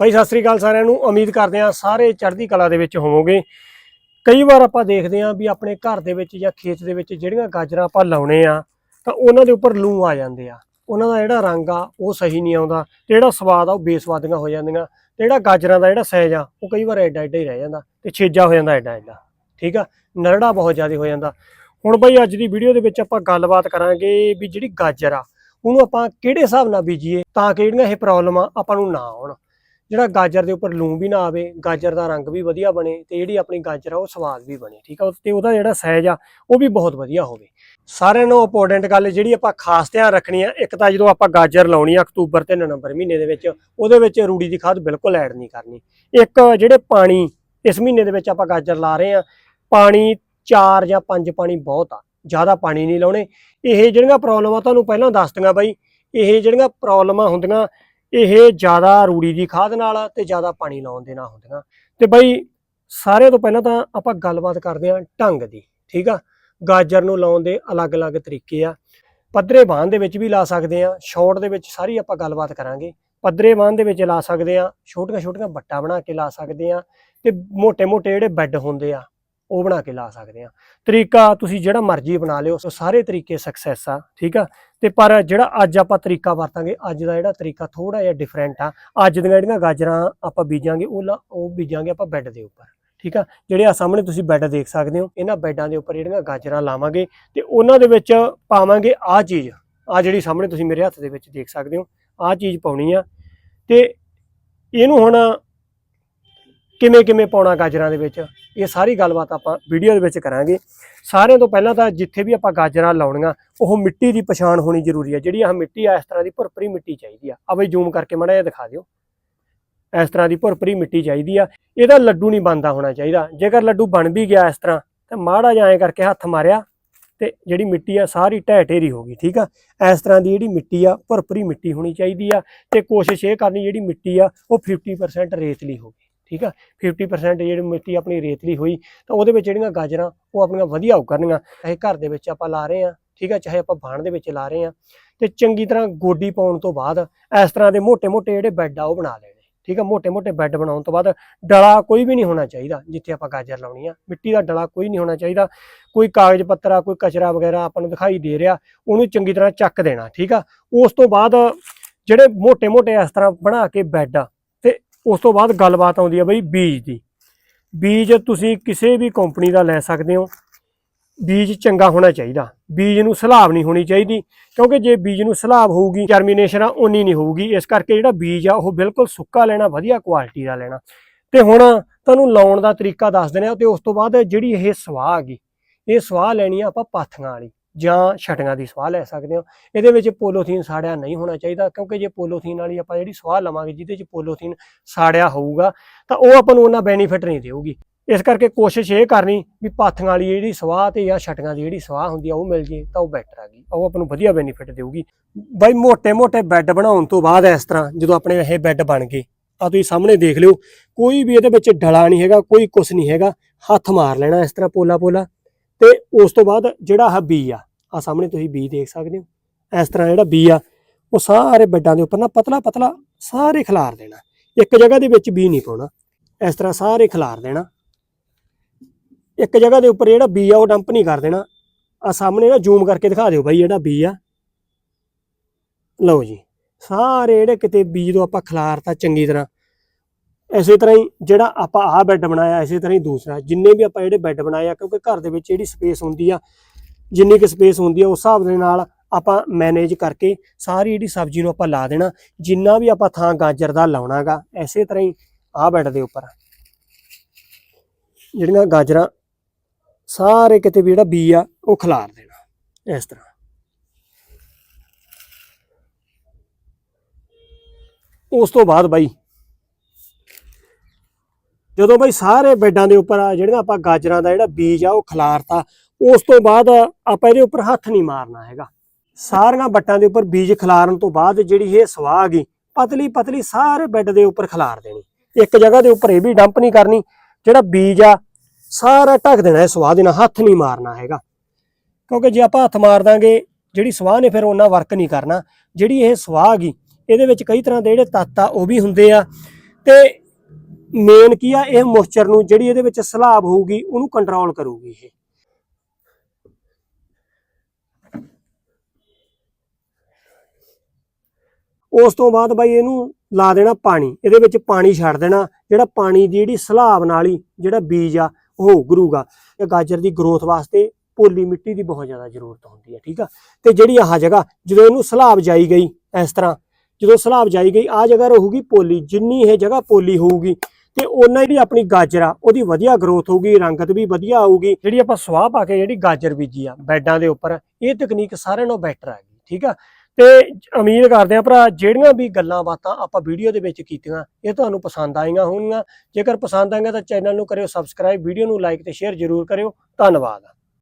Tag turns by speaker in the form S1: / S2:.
S1: ਭਾਈ, ਸਤਿ ਸ੍ਰੀ ਅਕਾਲ ਸਾਰਿਆਂ ਨੂੰ। ਉਮੀਦ ਕਰਦੇ ਹਾਂ ਸਾਰੇ ਚੜ੍ਹਦੀ ਕਲਾ ਦੇ ਵਿੱਚ ਹੋਵੋਗੇ। ਕਈ ਵਾਰ ਆਪਾਂ ਦੇਖਦੇ ਹਾਂ ਵੀ ਆਪਣੇ ਘਰ ਦੇ ਵਿੱਚ ਜਾਂ ਖੇਤ ਦੇ ਵਿੱਚ ਜਿਹੜੀਆਂ ਗਾਜਰਾਂ ਆਪਾਂ ਲਾਉਣੇ ਆ, ਤਾਂ ਉਹਨਾਂ ਦੇ ਉੱਪਰ ਲੂ ਆ ਜਾਂਦੇ ਆ। ਉਹਨਾਂ ਦਾ ਜਿਹੜਾ ਰੰਗ ਆ, ਉਹ ਸਹੀ ਨਹੀਂ ਆਉਂਦਾ। ਤੇ ਜਿਹੜਾ ਸਵਾਦ ਆ, ਉਹ ਬੇਸਵਾਦੀਆਂ ਹੋ ਜਾਂਦੀਆਂ। ਤੇ ਜਿਹੜਾ ਗਾਜਰਾਂ ਦਾ ਜਿਹੜਾ ਸਾਈਜ਼ ਆ, ਉਹ ਕਈ ਵਾਰ ਐਡਾ ਐਡਾ ਹੀ ਰਹਿ ਜਾਂਦਾ ਤੇ ਛੇਜਾ ਹੋ ਜਾਂਦਾ ਐਡਾ ਐਡਾ। ਠੀਕ ਆ? ਨਰੜਾ ਬਹੁਤ ਜ਼ਿਆਦਾ ਹੋ ਜਾਂਦਾ। ਹੁਣ ਬਈ, ਅੱਜ ਦੀ ਵੀਡੀਓ ਦੇ ਵਿੱਚ ਆਪਾਂ ਗੱਲਬਾਤ ਕਰਾਂਗੇ ਵੀ ਜਿਹੜੀ ਗਾਜਰ ਆ, ਉਹਨੂੰ ਆਪਾਂ ਕਿਹੜੇ ਹਿਸਾਬ ਨਾਲ ਬੀਜੀਏ ਤਾਂ ਕਿ ਜਿਹੜੀਆਂ ਇਹ ਪ੍ਰੋਬਲਮ ਆ, ਆਪਾਂ ਨੂੰ ਨਾ ਆਉਣ। ਜਿਹੜਾ ਗਾਜਰ ਦੇ ਉੱਪਰ ਲੂਣ ਵੀ ਨਾ ਆਵੇ, ਗਾਜਰ ਦਾ ਰੰਗ ਵੀ ਵਧੀਆ ਬਣੇ ਤੇ ਜਿਹੜੀ ਆਪਣੀ ਗਾਜਰ ਆ ਉਹ ਸਵਾਦ ਵੀ ਬਣੇ, ਠੀਕ ਆ? ਤੇ ਉਹਦਾ ਜਿਹੜਾ ਸਾਈਜ਼ ਆ, ਉਹ ਵੀ ਬਹੁਤ ਵਧੀਆ ਹੋਵੇ। ਸਾਰਿਆਂ ਨੂੰ ਇੰਪੋਰਟੈਂਟ ਗੱਲ ਜਿਹੜੀ ਆਪਾਂ ਖਾਸ ਧਿਆਨ ਰੱਖਣੀ ਆ, ਇੱਕ ਤਾਂ ਜਦੋਂ ਆਪਾਂ ਗਾਜਰ ਲਾਉਣੀ ਆ ਅਕਤੂਬਰ ਤੇ ਨਵੰਬਰ ਮਹੀਨੇ ਦੇ ਵਿੱਚ, ਉਹਦੇ ਵਿੱਚ ਰੂੜੀ ਦੀ ਖਾਦ ਬਿਲਕੁਲ ਐਡ ਨਹੀਂ ਕਰਨੀ। ਇੱਕ ਜਿਹੜੇ ਪਾਣੀ, ਇਸ ਮਹੀਨੇ ਦੇ ਵਿੱਚ ਆਪਾਂ ਗਾਜਰ ਲਾ ਰਹੇ ਆ, ਪਾਣੀ 4 ਜਾਂ 5 ਪਾਣੀ ਬਹੁਤ ਆ, ਜ਼ਿਆਦਾ ਪਾਣੀ ਨਹੀਂ ਲਾਉਣੇ। ਇਹ ਜਿਹੜੀਆਂ ਪ੍ਰੋਬਲਮਾਂ ਤੁਹਾਨੂੰ ਪਹਿਲਾਂ ਦੱਸ ਦੱਸਤੀਆਂ ਬਾਈ, ਇਹ ਜਿਹੜੀਆਂ ਪ੍ਰੋਬਲਮਾਂ ਹੁੰਦੀਆਂ ਇਹ ਜ਼ਿਆਦਾ ਰੂੜੀ ਦੀ ਖਾਦ ਨਾਲ ਤੇ ਜ਼ਿਆਦਾ ਪਾਣੀ ਲਾਉਣ ਦੇ ਨਾਲ ਹੁੰਦੀਆਂ। ਤੇ ਬਈ ਸਾਰੇ ਤੋਂ ਪਹਿਲਾਂ ਤਾਂ ਆਪਾਂ ਗੱਲਬਾਤ ਕਰਦੇ ਆਂ ਢੰਗ ਦੀ, ਠੀਕ ਆ? ਗਾਜਰ ਨੂੰ ਲਾਉਣ ਦੇ ਅਲੱਗ-ਅਲੱਗ ਤਰੀਕੇ ਆ। ਪੱਧਰੇ ਬਾਣ ਦੇ ਵਿੱਚ ਵੀ ਲਾ ਸਕਦੇ ਆ ਸ਼ਾਰਟ ਦੇ ਵਿੱਚ ਸਾਰੀ ਆਪਾਂ ਗੱਲਬਾਤ ਕਰਾਂਗੇ। ਪੱਧਰੇ ਬਾਣ ਦੇ ਵਿੱਚ ਲਾ ਸਕਦੇ ਆ ਛੋਟੀਆਂ-ਛੋਟੀਆਂ ਬੱਟਾ ਬਣਾ ਕੇ ਲਾ ਸਕਦੇ ਆ ਤੇ ਮੋٹے-ਮੋٹے ਜਿਹੜੇ ਬੈੱਡ ਹੁੰਦੇ ਆ ਉਹ ਬਣਾ ਕੇ ਲਾ ਸਕਦੇ ਆ ਤਰੀਕਾ ਤੁਸੀਂ ਜਿਹੜਾ ਮਰਜ਼ੀ ਬਣਾ ਲਿਓ ਸੋ ਸਾਰੇ ਤਰੀਕੇ ਸਕਸੈਸ ਆ, ਠੀਕ ਆ? ਤੇ ਪਰ ਜਿਹੜਾ ਅੱਜ ਆਪਾਂ ਤਰੀਕਾ ਵਰਤਾਂਗੇ, ਅੱਜ ਦਾ ਜਿਹੜਾ ਤਰੀਕਾ ਥੋੜਾ ਜਿਹਾ ਡਿਫਰੈਂਟ ਆ, ਅੱਜ ਦੀਆਂ ਜਿਹੜੀਆਂ ਗਾਜਰਾਂ ਆਪਾਂ ਬੀਜਾਂਗੇ, ਉਹ ਲਾ- ਉਹ ਬੀਜਾਂਗੇ ਆਪਾਂ ਬੈੱਡ ਦੇ ਉੱਪਰ, ਠੀਕ ਆ? ਜਿਹੜੇ ਆ ਸਾਹਮਣੇ ਤੁਸੀਂ ਬੈੱਡ ਦੇਖ ਸਕਦੇ ਹੋ, ਇਹਨਾਂ ਬੈੱਡਾਂ ਦੇ ਉੱਪਰ ਜਿਹੜੀਆਂ ਗਾਜਰਾਂ ਲਾਵਾਂਗੇ ਤੇ ਉਹਨਾਂ ਦੇ ਵਿੱਚ ਪਾਵਾਂਗੇ ਆਹ ਚੀਜ਼ ਆ ਜਿਹੜੀ ਸਾਹਮਣੇ ਤੁਸੀਂ ਮੇਰੇ ਹੱਥ ਦੇ ਵਿੱਚ ਦੇਖ ਸਕਦੇ ਹੋ, ਆਹ ਚੀਜ਼ ਪਾਉਣੀ ਆ ਤੇ ਇਹਨੂੰ ਹੁਣ ਕਿਵੇਂ ਕਿਵੇਂ ਪਾਉਣਾ ਗਾਜਰਾਂ ਦੇ ਵਿੱਚ, ਇਹ ਸਾਰੀ ਗੱਲਬਾਤ ਆਪਾਂ ਵੀਡੀਓ ਦੇ ਵਿੱਚ ਕਰਾਂਗੇ। ਸਾਰਿਆਂ ਤੋਂ ਪਹਿਲਾਂ ਤਾਂ ਜਿੱਥੇ ਵੀ ਆਪਾਂ ਗਾਜਰਾਂ ਲਾਉਣੀਆਂ, ਉਹ ਮਿੱਟੀ ਦੀ ਪਛਾਣ ਹੋਣੀ ਜ਼ਰੂਰੀ ਹੈ। ਜਿਹੜੀ ਆਹ ਮਿੱਟੀ ਆ, ਇਸ ਤਰ੍ਹਾਂ ਦੀ ਭੁਰਪਰੀ ਮਿੱਟੀ ਚਾਹੀਦੀ ਆ। ਆ ਬਈ ਜ਼ੂਮ ਕਰਕੇ ਮੜਾ ਇਹ ਦਿਖਾ ਦਿਓ। ਇਸ ਤਰ੍ਹਾਂ ਦੀ ਭੁਰਪਰੀ ਮਿੱਟੀ ਚਾਹੀਦੀ ਆ। ਇਹਦਾ ਲੱਡੂ ਨਹੀਂ ਬਣਦਾ ਹੋਣਾ ਚਾਹੀਦਾ। ਜੇਕਰ ਲੱਡੂ ਬਣ ਵੀ ਗਿਆ ਇਸ ਤਰ੍ਹਾਂ, ਤਾਂ ਮਾੜਾ ਜਿਹਾ ਐਂ ਕਰਕੇ ਹੱਥ ਮਾਰਿਆ ਤੇ ਜਿਹੜੀ ਮਿੱਟੀ ਆ, ਸਾਰੀ ਢਹਿ ਢੇਰੀ ਹੋ ਗਈ, ਠੀਕ ਆ? ਇਸ ਤਰ੍ਹਾਂ ਦੀ ਜਿਹੜੀ ਮਿੱਟੀ ਆ, ਭੁਰਭਰੀ ਮਿੱਟੀ ਹੋਣੀ ਚਾਹੀਦੀ ਆ ਤੇ ਕੋਸ਼ਿਸ਼ ਇਹ ਕਰਨੀ ਜਿਹੜੀ ਮਿੱਟੀ ਆ, ਉਹ 50% ਰੇਤਲੀ ਹੋਵੇ ਠੀਕ ਆ? 50% ਜਿਹੜੀ ਮਿੱਟੀ ਆਪਣੀ ਰੇਤਲੀ ਹੋਈ, ਤਾਂ ਉਹਦੇ ਵਿੱਚ ਜਿਹੜੀਆਂ ਗਾਜਰਾਂ, ਉਹ ਆਪਣੀਆਂ ਵਧੀਆ ਹੋ ਚਾਹੇ ਘਰ ਦੇ ਵਿੱਚ ਆਪਾਂ ਲਾ ਰਹੇ ਆ ਠੀਕ ਆ? ਚਾਹੇ ਆਪਾਂ ਬਾਣ ਦੇ ਵਿੱਚ ਲਾ ਰਹੇ ਆ ਤੇ ਚੰਗੀ ਤਰ੍ਹਾਂ ਗੋਡੀ ਪਾਉਣ ਤੋਂ ਬਾਅਦ, ਇਸ ਤਰ੍ਹਾਂ ਦੇ ਮੋٹے-ਮੋٹے ਜਿਹੜੇ ਬੈੱਡ ਆ, ਉਹ ਬਣਾ ਲੈਣੇ। ਠੀਕ ਆ? ਮੋٹے-ਮੋٹے ਬੈੱਡ ਬਣਾਉਣ ਤੋਂ ਬਾਅਦ, ਡਲਾ ਕੋਈ ਵੀ ਨਹੀਂ ਹੋਣਾ ਚਾਹੀਦਾ, ਜਿੱਥੇ ਆਪਾਂ ਗਾਜਰ ਲਾਉਣੀ ਆ। ਮਿੱਟੀ ਦਾ ਡਲਾ ਕੋਈ ਨਹੀਂ ਹੋਣਾ ਚਾਹੀਦਾ। ਕੋਈ ਕਾਗਜ਼ ਪੱਤਰ ਕੋਈ ਕਚਰਾ ਵਗੈਰਾ ਆਪਾਂ ਨੂੰ ਦਿਖਾਈ ਦੇ ਰਿਹਾ, ਉਹਨੂੰ ਚੰਗੀ ਤਰ੍ਹਾਂ ਚੱਕ ਦੇਣਾ, ਠੀਕ ਆ? ਉਸ ਤੋਂ ਬਾਅਦ, ਜਿਹੜੇ ਮੋٹے-ਮੋٹے ਇਸ ਤਰ੍ਹਾਂ ਬਣਾ ਕੇ ਬੈੱਡ ਆ ਉਸ ਤੋਂ ਬਾਅਦ ਗੱਲਬਾਤ ਆਉਂਦੀ ਆ ਬਈ ਬੀਜ ਦੀ। ਬੀਜ ਤੁਸੀਂ ਕਿਸੇ ਵੀ ਕੰਪਨੀ ਦਾ ਲੈ ਸਕਦੇ ਹੋ। ਬੀਜ ਚੰਗਾ ਹੋਣਾ ਚਾਹੀਦਾ। ਬੀਜ ਨੂੰ ਸਲਾਬ ਨਹੀਂ ਹੋਣੀ ਚਾਹੀਦੀ, ਕਿਉਂਕਿ ਜੇ ਬੀਜ ਨੂੰ ਸਲਾਬ ਹੋਊਗੀ ਜਰਮੀਨੇਸ਼ਨ ਆ ਉਨੀ ਨਹੀਂ ਹੋਊਗੀ। ਇਸ ਕਰਕੇ ਜਿਹੜਾ ਬੀਜ ਆ, ਉਹ ਬਿਲਕੁਲ ਸੁੱਕਾ ਲੈਣਾ, ਵਧੀਆ ਕੁਆਲਿਟੀ ਦਾ ਲੈਣਾ। ਤੇ ਹੁਣ ਤੁਹਾਨੂੰ ਲਾਉਣ ਦਾ ਤਰੀਕਾ ਦੱਸ ਦਿੰਦੇ ਆ ਤੇ ਉਸ ਤੋਂ ਬਾਅਦ ਜਿਹੜੀ ਇਹ ਸਵਾਹ ਗਈ, ਇਹ ਸਵਾਹ ਲੈਣੀ ਆ ਆਪਾਂ ਪਾਥੀਆਂ ਵਾਲੀ। ਜਾਂ ਛਟੀਆਂ ਦੀ ਸਵਾਹ ਲੈ ਸਕਦੇ ਹੋ। ਇਹਦੇ ਵਿੱਚ ਪੋਲੋਥੀਨ ਸਾੜਿਆ ਨਹੀਂ ਹੋਣਾ ਚਾਹੀਦਾ, ਕਿਉਂਕਿ ਜੇ ਪੋਲੋਥੀਨ ਵਾਲੀ ਆਪਾਂ ਜਿਹੜੀ ਸਵਾਹ ਲਵਾਂਗੇ, ਜਿਹਦੇ 'ਚ ਪੋਲੋਥੀਨ ਸਾੜਿਆ ਹੋਊਗਾ, ਤਾਂ ਉਹ ਆਪਾਂ ਨੂੰ ਉਹਨਾਂ ਬੈਨੀਫਿਟ ਨਹੀਂ ਦੇਊਗੀ। ਇਸ ਕਰਕੇ ਕੋਸ਼ਿਸ਼ ਇਹ ਕਰਨੀ ਵੀ ਪਾਥੀਆਂ ਵਾਲੀ ਜਿਹੜੀ ਸਵਾਹ ਤੇ ਜਾਂ ਛਟੀਆਂ ਦੀ ਜਿਹੜੀ ਸਵਾਹ ਹੁੰਦੀ ਆ, ਉਹ ਮਿਲ ਜੇ, ਤਾਂ ਉਹ ਬੈਟਰ ਆ ਗਈ। ਉਹ ਆਪਾਂ ਨੂੰ ਵਧੀਆ ਬੈਨੀਫਿਟ ਦੇਊਗੀ। ਬਾਈ ਮੋਟੇ ਮੋਟੇ ਬੈੱਡ ਬਣਾਉਣ ਤੋਂ ਬਾਅਦ ਇਸ ਤਰ੍ਹਾਂ ਜਦੋਂ ਆਪਣੇ ਇਹ ਬੈੱਡ ਬਣ ਗਏ ਆ ਤੁਸੀਂ ਸਾਹਮਣੇ ਦੇਖ ਲਿਓ, ਕੋਈ ਵੀ ਇਹਦੇ ਵਿੱਚ ਡਲਾ ਨਹੀਂ ਹੈਗਾ, ਕੋਈ ਕੁਝ ਨਹੀਂ ਹੈਗਾ, ਹੱਥ ਮਾਰ ਲੈਣਾ ਇਸ ਤਰ੍ਹਾਂ ਪੋਲਾ ਪੋਲਾ ਤੇ ਉਸ ਤੋਂ ਬਾਅਦ ਜਿਹੜਾ ਆਹ ਬੀ ਆ ਆ ਸਾਹਮਣੇ ਤੁਸੀਂ ਬੀ ਦੇਖ ਸਕਦੇ ਹੋ। ਇਸ ਤਰ੍ਹਾਂ ਜਿਹੜਾ ਬੀ ਆ, ਉਹ ਸਾਰੇ ਵੱਡਾਂ ਦੇ ਉੱਪਰ ਨਾ ਪਤਲਾ ਪਤਲਾ ਸਾਰੇ ਖਿਲਾਰ ਦੇਣਾ। ਇੱਕ ਜਗ੍ਹਾ ਦੇ ਵਿੱਚ ਬੀ ਨਹੀਂ ਪਾਉਣਾ। ਇਸ ਤਰ੍ਹਾਂ ਸਾਰੇ ਖਿਲਾਰ ਦੇਣਾ। ਇੱਕ ਜਗ੍ਹਾ ਦੇ ਉੱਪਰ ਜਿਹੜਾ ਬੀ ਆ, ਉਹ ਡੰਪ ਨਹੀਂ ਕਰ ਦੇਣਾ। ਆ ਸਾਹਮਣੇ ਨਾ ਜ਼ੂਮ ਕਰਕੇ ਦਿਖਾ ਦਿਓ ਬਾਈ, ਜਿਹੜਾ ਬੀ ਆ। ਲਓ ਜੀ, ਸਾਰੇ ਜਿਹੜੇ ਕਿਤੇ ਬੀ ਤੋਂ ਆਪਾਂ ਖਿਲਾਰਤਾ ਚੰਗੀ ਤਰ੍ਹਾਂ ਇਸੇ ਤਰ੍ਹਾਂ ਹੀ ਜਿਹੜਾ ਆਪਾਂ ਆਹ ਬੈੱਡ ਬਣਾਇਆ, ਇਸੇ ਤਰ੍ਹਾਂ ਹੀ ਦੂਸਰਾ। ਜਿੰਨੇ ਵੀ ਆਪਾਂ ਜਿਹੜੇ ਬੈੱਡ ਬਣਾਏ ਆ, ਕਿਉਂਕਿ ਘਰ ਦੇ ਵਿੱਚ ਜਿਹੜੀ ਸਪੇਸ ਹੁੰਦੀ ਆ, ਜਿੰਨੀ ਕਿ ਸਪੇਸ ਹੁੰਦੀ ਆ, ਉਸ ਹਿਸਾਬ ਦੇ ਨਾਲ ਆਪਾਂ ਮੈਨੇਜ ਕਰਕੇ ਸਾਰੀ ਜਿਹੜੀ ਸਬਜ਼ੀ ਨੂੰ ਆਪਾਂ ਲਾ ਦੇਣਾ। ਜਿੰਨਾ ਵੀ ਆਪਾਂ ਥਾਂ ਗਾਜਰ ਦਾ ਲਾਉਣਾਗਾ, ਇਸੇ ਤਰ੍ਹਾਂ ਹੀ ਆਹ ਬੈੱਡ ਦੇ ਉੱਪਰ ਜਿਹੜੀਆਂ ਗਾਜਰਾਂ ਸਾਰੇ ਕਿਤੇ ਵੀ ਜਿਹੜਾ ਬੀ ਆ, ਉਹ ਖਿਲਾਰ ਦੇਣਾ, ਇਸ ਤਰ੍ਹਾਂ। ਉਸ ਤੋਂ ਬਾਅਦ ਬਾਈ ਜਦੋਂ ਬਈ ਸਾਰੇ ਬੈਡਾਂ ਦੇ ਉੱਪਰ ਆ, ਜਿਹੜੀਆਂ ਆਪਾਂ ਗਾਜਰਾਂ ਦਾ ਜਿਹੜਾ ਬੀਜ ਆ, ਉਹ ਖਿਲਾਰਤਾ, ਉਸ ਤੋਂ ਬਾਅਦ ਆਪਾਂ ਇਹਦੇ ਉੱਪਰ ਹੱਥ ਨਹੀਂ ਮਾਰਨਾ ਹੈਗਾ। ਸਾਰੀਆਂ ਬੱਟਾਂ ਦੇ ਉੱਪਰ ਬੀਜ ਖਿਲਾਰਨ ਤੋਂ ਬਾਅਦ ਜਿਹੜੀ ਇਹ ਸਵਾਹ ਗਈ, ਪਤਲੀ ਪਤਲੀ ਸਾਰੇ ਬੈੱਡ ਦੇ ਉੱਪਰ ਖਿਲਾਰ ਦੇਣੀ। ਇੱਕ ਜਗ੍ਹਾ ਦੇ ਉੱਪਰ ਇਹ ਵੀ ਡੰਪ ਨਹੀਂ ਕਰਨੀ, ਜਿਹੜਾ ਬੀਜ ਆ, ਸਾਰਾ ਢੱਕ ਦੇਣਾ ਇਹ ਸਵਾਹ ਦੇ ਨਾਲ, ਹੱਥ ਨਹੀਂ ਮਾਰਨਾ ਹੈਗਾ। ਕਿਉਂਕਿ ਜੇ ਆਪਾਂ ਹੱਥ ਮਾਰ ਦਾਂਗੇ, ਜਿਹੜੀ ਸਵਾਹ ਨੇ ਫਿਰ ਉਹਨਾਂ ਵਰਕ ਨਹੀਂ ਕਰਨਾ। ਜਿਹੜੀ ਇਹ ਸਵਾਹ ਗਈ, ਇਹਦੇ ਵਿੱਚ ਕਈ ਤਰ੍ਹਾਂ ਦੇ ਜਿਹੜੇ ਤੱਤ ਆ, ਉਹ ਵੀ ਹੁੰਦੇ ਆ। ਤੇ ਮੇਨ ਕੀ ਆ, ਇਹ ਮੋਇਸਚਰ ਨੂੰ ਜਿਹੜੀ ਇਹਦੇ ਵਿੱਚ ਸਲਾਬ ਹੋਊਗੀ, ਉਹਨੂੰ ਕੰਟਰੋਲ ਕਰੂਗੀ ਇਹ। ਉਸ ਤੋਂ ਬਾਅਦ ਬਾਈ ਇਹਨੂੰ ਲਾ ਦੇਣਾ ਪਾਣੀ, ਇਹਦੇ ਵਿੱਚ ਪਾਣੀ ਛੱਡ ਦੇਣਾ, ਜਿਹੜਾ ਪਾਣੀ ਦੀ ਜਿਹੜੀ ਸਲਾਬ ਨਾਲ ਹੀ ਜਿਹੜਾ ਬੀਜ ਆ, ਉਹ ਉਗਰੂਗਾ। ਇਹ ਗਾਜਰ ਦੀ ਗਰੋਥ ਵਾਸਤੇ ਪੋਲੀ ਮਿੱਟੀ ਦੀ ਬਹੁਤ ਜ਼ਿਆਦਾ ਜ਼ਰੂਰਤ ਹੁੰਦੀ ਹੈ, ਠੀਕ ਆ? ਤੇ ਜਿਹੜੀ ਆਹ ਜਗ੍ਹਾ, ਜਦੋਂ ਇਹਨੂੰ ਸਲਾਬ ਜਾਈ ਗਈ ਇਸ ਤਰ੍ਹਾਂ, ਜਦੋਂ ਸਲਾਬ ਜਾਈ ਗਈ ਆ ਜਗ੍ਹਾ ਰਹੂਗੀ ਪੋਲੀ, ਜਿੰਨੀ ਇਹ ਜਗ੍ਹਾ ਪੋਲੀ ਹੋਊਗੀ ਤੇ ਉਹਨਾਂ ਜਿਹੜੀ ਆਪਣੀ ਗਾਜਰ ਆ, ਉਹਦੀ ਵਧੀਆ ਗਰੋਥ ਹੋਊਗੀ, ਰੰਗਤ ਵੀ ਵਧੀਆ ਆਊਗੀ। ਜਿਹੜੀ ਆਪਾਂ ਸਵਾਹ ਪਾ ਕੇ ਜਿਹੜੀ ਗਾਜਰ ਬੀਜੀ ਆ, ਬੈਡਾਂ ਦੇ ਉੱਪਰ, ਇਹ ਤਕਨੀਕ ਸਾਰਿਆਂ ਨਾਲੋਂ ਬੈਟਰ ਹੈਗੀ ਠੀਕ ਆ? ਤੇ ਉਮੀਦ ਕਰਦੇ ਆ ਭਰਾ, ਜਿਹੜੀਆਂ ਵੀ ਗੱਲਾਂ ਬਾਤਾਂ ਆਪਾਂ ਵੀਡੀਓ ਦੇ ਵਿੱਚ ਕੀਤੀਆਂ, ਇਹ ਤੁਹਾਨੂੰ ਪਸੰਦ ਆਈਆਂ ਹੋਣਗੀਆਂ। ਜੇਕਰ ਪਸੰਦ ਆਈਆਂ ਤਾਂ ਚੈਨਲ ਨੂੰ ਕਰਿਓ ਸਬਸਕ੍ਰਾਈਬ ਵੀਡੀਓ ਨੂੰ ਲਾਈਕ ਤੇ ਸ਼ੇਅਰ ਜ਼ਰੂਰ ਕਰਿਓ। ਧੰਨਵਾਦ।